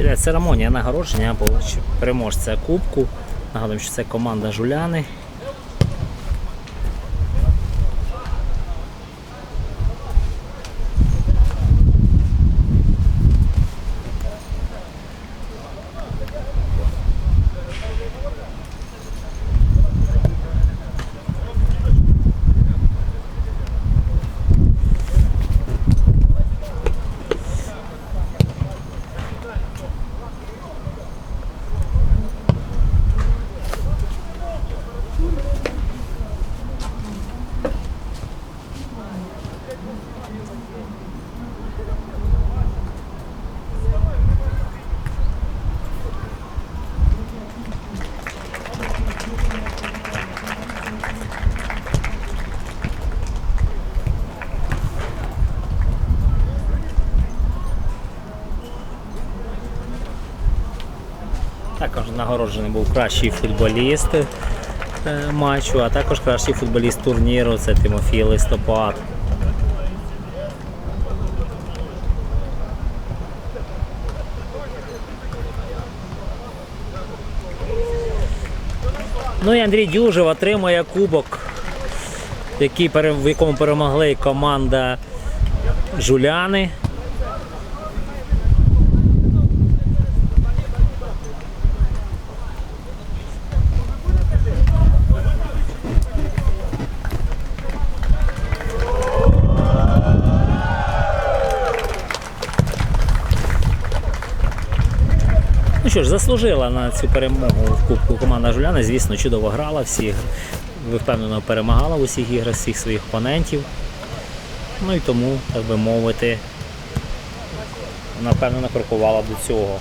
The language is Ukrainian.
Іде церемонія нагородження або переможця кубку. Нагадуємо, що це команда Жуляни. Також нагороджений був кращий футболіст е, матчу, а також кращий футболіст турніру це Тимофій Листопад. Ну і Андрій Дюжев отримує кубок, в якому перемогли команда Жуляни. Ну що ж, заслужила на цю перемогу в Кубку команда Жуляни. Звісно, чудово грала, всі впевнено перемагала в усіх іграх всіх своїх опонентів. Ну і тому, так би мовити, напевно, накрокувала до цього.